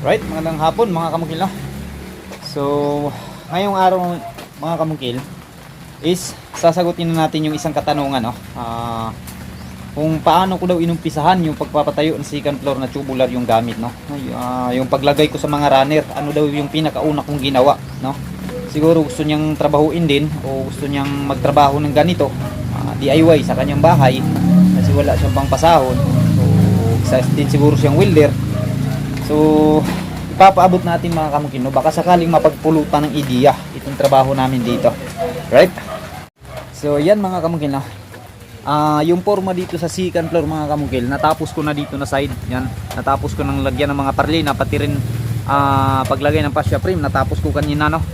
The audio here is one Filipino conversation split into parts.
Right, magandang hapon mga kamukil no? So, ngayong araw mga kamukil is sasagutin na natin yung isang katanungan no? Ah, kung paano ko daw inumpisahan yung pagpapatayo ng second floor na tubular yung gamit no? Ah, yung paglagay ko sa mga runner, ano daw yung pinakauna kong ginawa no? Siguro gusto niyang trabahuin din o gusto niyang magtrabaho ng ganito ah, DIY sa kanyang bahay kasi wala siyang pangpasahod so isa din siguro siyang welder So, ipapaabot natin mga kamukil, no? Baka sakaling mapagpulutan ng ideya itong trabaho namin dito. Right? So, yan mga kamukil, no? Ah, yung forma dito sa second floor mga kamukil, natapos ko na dito na side. Yan, natapos ko ng lagyan ng mga parlina, pati rin ah, paglagay ng fascia frame, natapos ko kanina, no?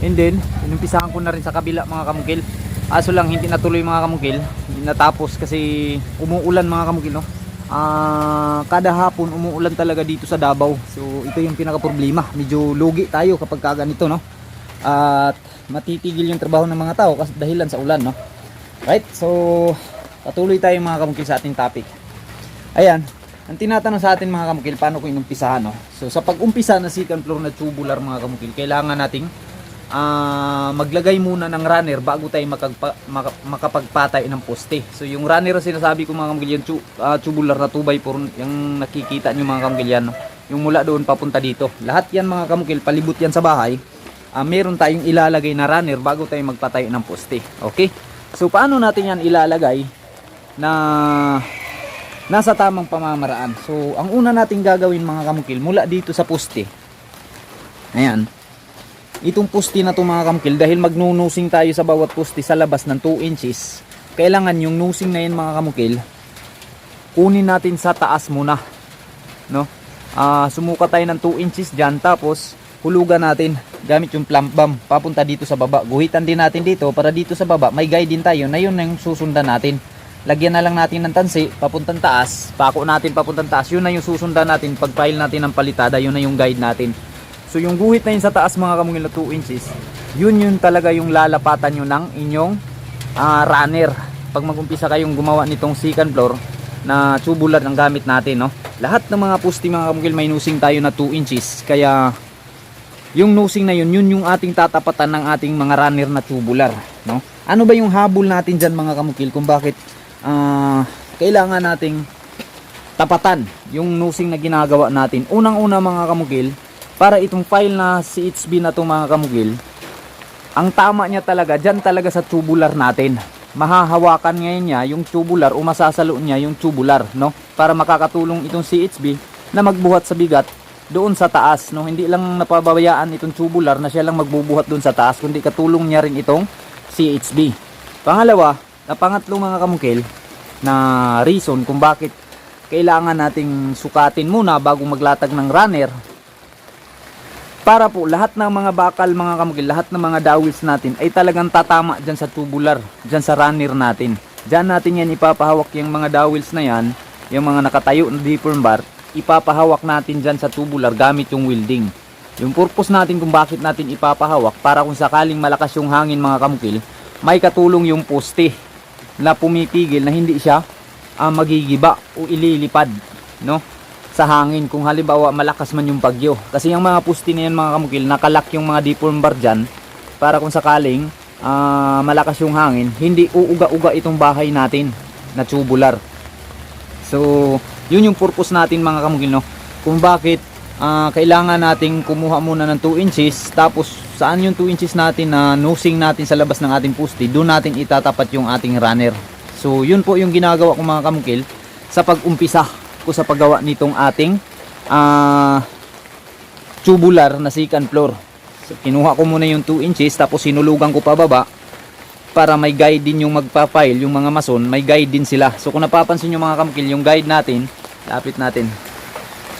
And then, inumpisahan ko na rin sa kabila mga kamukil. Aso lang, hindi natuloy mga kamukil. Natapos kasi umuulan mga kamukil, no? Ah, kada hapon umuulan talaga dito sa Davao. So ito yung pinaka problema. Medyo lugi tayo kapag ka ganito, no? At matitigil yung trabaho ng mga tao kasi dahilan sa ulan, no? Right? So patuloy tayo mga kamukil sa ating topic. Ayan, ang tinatanong sa atin mga kamukil, paano ko inumpisahan, no? So sa pag-umpisa ng second floor na tubular mga kamukil, kailangan nating ah, maglagay muna ng runner bago tayo makagpa, maka- makapagpatay ng poste. So yung runner na sinasabi ko mga kamugil, yung tu, ah, tubular na 2x4, yung nakikita nyo mga kamugil yan, no? yung mula doon papunta dito. Lahat yan mga kamugil, palibot yan sa bahay. Ah, meron tayong ilalagay na runner bago tayo magpatay ng poste. Okay? So paano natin yan ilalagay na nasa tamang pamamaraan. So ang una nating gagawin mga kamukil, mula dito sa poste. Ayan itong poste na to mga kamkil dahil magnunusing tayo sa bawat poste sa labas ng 2 inches kailangan yung nusing na yun mga kamukil kunin natin sa taas muna no? Ah, sumuka tayo ng 2 inches dyan tapos hulugan natin gamit yung plump bomb papunta dito sa baba. Guhitan din natin dito para dito sa baba may guide din tayo na yun na yung susundan natin. Lagyan na lang natin ng tansi papuntang taas pako natin papuntang taas yun na yung susundan natin pag file natin ng palitada yun na yung guide natin So yung guhit na yun sa taas mga kamungil na 2 inches, yun yun talaga yung lalapatan nyo ng inyong ah, runner. Pag magumpisa kayong gumawa nitong second floor na tubular ng gamit natin. No? Lahat ng mga pusti mga kamungil may nusing tayo na 2 inches. Kaya yung nusing na yun, yun yung ating tatapatan ng ating mga runner na tubular. No? Ano ba yung habol natin dyan mga kamukil kung bakit ah, kailangan nating tapatan yung nusing na ginagawa natin. Unang-una mga kamukil, para itong file na CHB na to mga kamugil ang tama niya talaga dyan talaga sa tubular natin. Mahahawakan ngayon niya yung tubular o masasalo niya yung tubular no? Para makakatulong itong CHB na magbuhat sa bigat doon sa taas no? Hindi lang napababayaan itong tubular na siya lang magbubuhat doon sa taas kundi katulong niya rin itong CHB pangalawa na pangatlo mga kamukil na reason kung bakit kailangan nating sukatin muna bago maglatag ng runner para po lahat ng mga bakal mga kamukil, lahat ng mga dowels natin ay talagang tatama dyan sa tubular, dyan sa runner natin. Dyan natin yan ipapahawak yung mga dowels na yan, yung mga nakatayo na deform bar, ipapahawak natin dyan sa tubular gamit yung welding. Yung purpose natin kung bakit natin ipapahawak para kung sakaling malakas yung hangin mga kamukil, may katulong yung poste na pumipigil na hindi siya ah, magigiba o ililipad, no? Sa hangin kung halimbawa malakas man yung bagyo. Kasi yung mga pusti na yan mga kamukil, nakalak yung mga deform bar dyan para kung sakaling ah, malakas yung hangin, hindi uuga-uga itong bahay natin na tubular. So, yun yung purpose natin mga kamukil, no? Kung bakit ah, kailangan nating kumuha muna ng 2 inches, tapos saan yung 2 inches natin na nosing natin sa labas ng ating pusti, doon natin itatapat yung ating runner. So, yun po yung ginagawa ko mga kamukil sa pag-umpisa ko sa paggawa nitong ating ah, tubular na second floor. So, kinuha ko muna yung 2 inches tapos sinulugan ko pababa para may guide din yung magpa-file, yung mga mason, may guide din sila. So kung napapansin nyo mga kamkil, yung guide natin, lapit natin.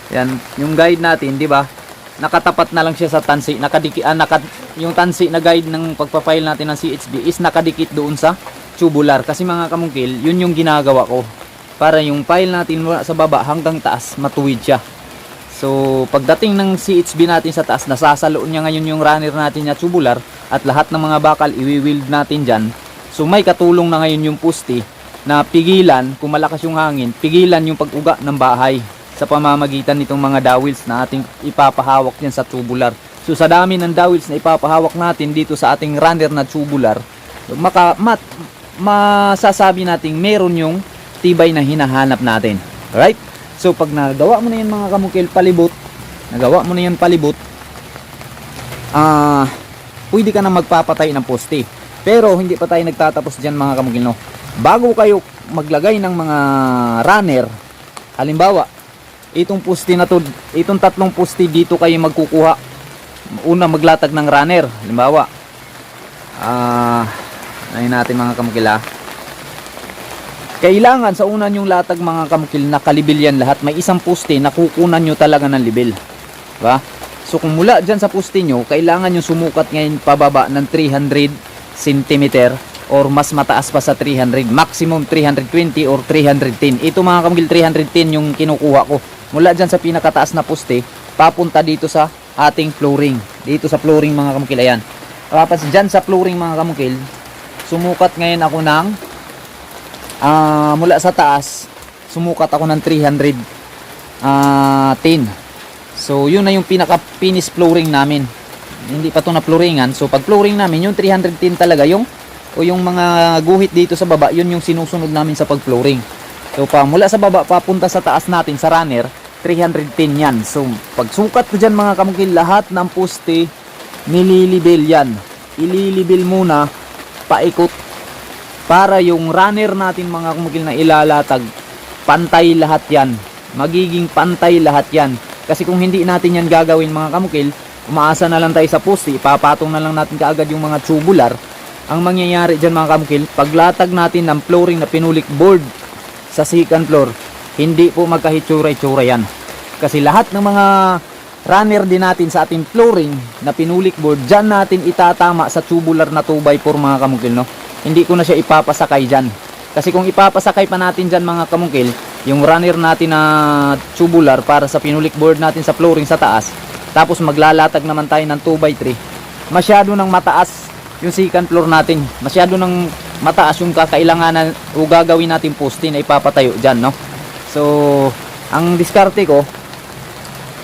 Yan, yung guide natin, di ba? Nakatapat na lang siya sa tansi, nakadiki ah, naka, yung tansi na guide ng pagpa-file natin ng CHB is nakadikit doon sa tubular. Kasi mga kamungkil, yun yung ginagawa ko para yung file natin mula sa baba hanggang taas matuwid siya. So, pagdating ng CHB natin sa taas, nasasalo niya ngayon yung runner natin na tubular at lahat ng mga bakal iwi-weld natin dyan. So, may katulong na ngayon yung pusti na pigilan, kung malakas yung hangin, pigilan yung pag-uga ng bahay sa pamamagitan nitong mga dowels na ating ipapahawak yan sa tubular. So sa dami ng dowels na ipapahawak natin dito sa ating runner na tubular, maka, mat, masasabi nating meron yung tibay na hinahanap natin. Alright? So pag nagawa mo na yan mga kamukil palibot, nagawa mo na yan palibot, ah, pwede ka na magpapatay ng poste. Pero hindi pa tayo nagtatapos dyan mga kamukil no. Bago kayo maglagay ng mga runner, halimbawa, itong poste na to, itong tatlong poste dito kayo magkukuha. Una maglatag ng runner, halimbawa. Ah, ayun natin mga kamukil ah. Kailangan sa unan yung latag mga kamukil na kalibil yan lahat. May isang poste na kukunan nyo talaga ng libil. Diba? So kung mula dyan sa poste nyo, kailangan yung sumukat ngayon pababa ng 300 cm or mas mataas pa sa 300. Maximum 320 or 310. Ito mga kamukil 310 yung kinukuha ko. Mula dyan sa pinakataas na poste, papunta dito sa ating flooring. Dito sa flooring mga kamukil. Ayan. Tapos dyan sa flooring mga kamukil, sumukat ngayon ako ng Ah, mula sa taas, sumukat ako ng 300 ah 10. So, yun na yung pinaka finish flooring namin. Hindi pa to na flooringan. So, pag flooring namin, yung 310 talaga yung o yung mga guhit dito sa baba, yun yung sinusunod namin sa pag-flooring. So, pa mula sa baba papunta sa taas natin sa runner, 310 yan. So, pag sukat ko dyan mga kamukil, lahat ng poste, nililibil yan. Ililibil muna, paikot para yung runner natin mga kumukil na ilalatag pantay lahat yan. Magiging pantay lahat yan. Kasi kung hindi natin yan gagawin mga kamukil umaasa na lang tayo sa poste. Ipapatong na lang natin kaagad yung mga tubular. Ang mangyayari dyan mga kamukil paglatag natin ng flooring na pinulik board sa second floor hindi po magkahitsura-itsura yan. Kasi lahat ng mga runner din natin sa ating flooring na pinulik board dyan natin itatama sa tubular na 2x4 mga kamukil no hindi ko na siya ipapasakay dyan. Kasi kung ipapasakay pa natin dyan mga kamungkil, yung runner natin na tubular para sa pinulik board natin sa flooring sa taas, tapos maglalatag naman tayo ng 2x3, masyado nang mataas yung second floor natin. Masyado nang mataas yung kakailanganan o gagawin natin poste na ipapatayo dyan, no? So, ang diskarte ko,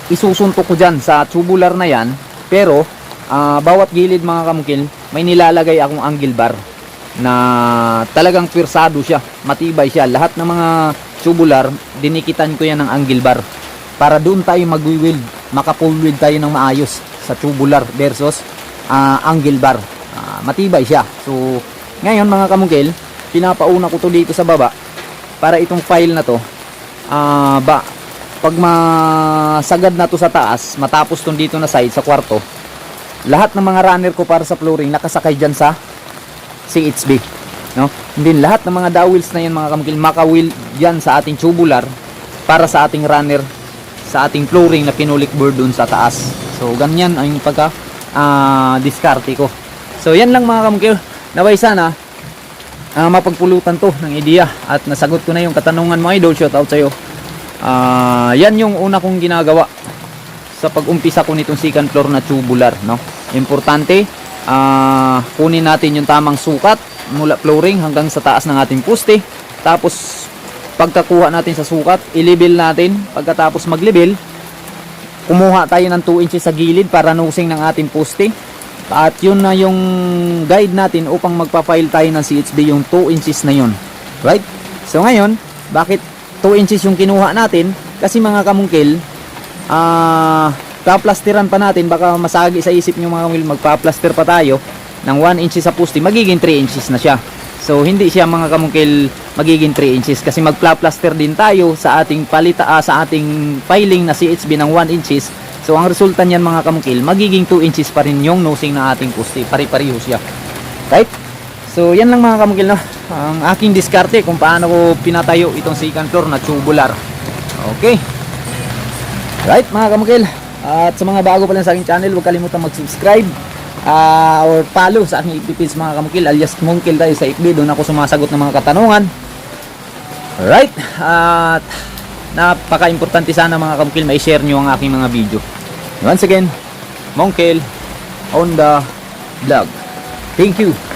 isusuntok ko dyan sa tubular na yan, pero, ah, bawat gilid mga kamungkil, may nilalagay akong angle bar na talagang pirsado siya, matibay siya. Lahat ng mga tubular, dinikitan ko yan ng angle bar para doon tayo mag-weld, makapull weld tayo ng maayos sa tubular versus ah, angle bar. Ah, matibay siya. So, ngayon mga kamungkil, pinapauna ko to dito sa baba para itong file na to ah, ba pag masagad na to sa taas, matapos tong dito na side sa kwarto, lahat ng mga runner ko para sa flooring nakasakay dyan sa CHB no? Hindi lahat ng mga dowels na yan mga kamukil makawil yan sa ating tubular para sa ating runner sa ating flooring na pinulik board dun sa taas. So ganyan ang pagka ah, diskarte ko. So yan lang mga kamukil. Naway sana ah, mapagpulutan to ng idea at nasagot ko na yung katanungan mo idol. Shout out sa'yo. Ah, yan yung una kong ginagawa sa pag-umpisa ko nitong second floor na tubular no? Importante ah kunin natin yung tamang sukat mula flooring hanggang sa taas ng ating poste tapos pagkakuha natin sa sukat i-level natin. Pagkatapos mag-level kumuha tayo ng 2 inches sa gilid para nusing ng ating poste at yun na yung guide natin upang magpa-file tayo ng CHB yung 2 inches na yun. Right? So ngayon bakit 2 inches yung kinuha natin? Kasi mga kamungkil ah kaplastiran pa natin baka masagi sa isip nyo mga kamungkil magpa-plaster pa tayo ng 1 inches sa poste magiging 3 inches na siya so hindi siya mga kamungkil magiging 3 inches kasi magpla-plaster din tayo sa ating palita ah, sa ating filing na CHB ng 1 inches so ang resulta niyan mga kamungkil magiging 2 inches pa rin yung nosing ng ating poste pare-pareho siya right So yan lang mga kamukil no. Ang aking diskarte kung paano ko pinatayo itong second floor na tubular. Okay. Right mga kamukil. At sa mga bago pa lang sa aking channel, huwag kalimutan mag-subscribe ah, or follow sa aking FB page mga kamukil alias Mungkil tayo sa FB. Doon ako sumasagot ng mga katanungan. Alright. At napaka-importante sana mga kamukil ma-share nyo ang aking mga video. Once again, Mongkel on the vlog. Thank you.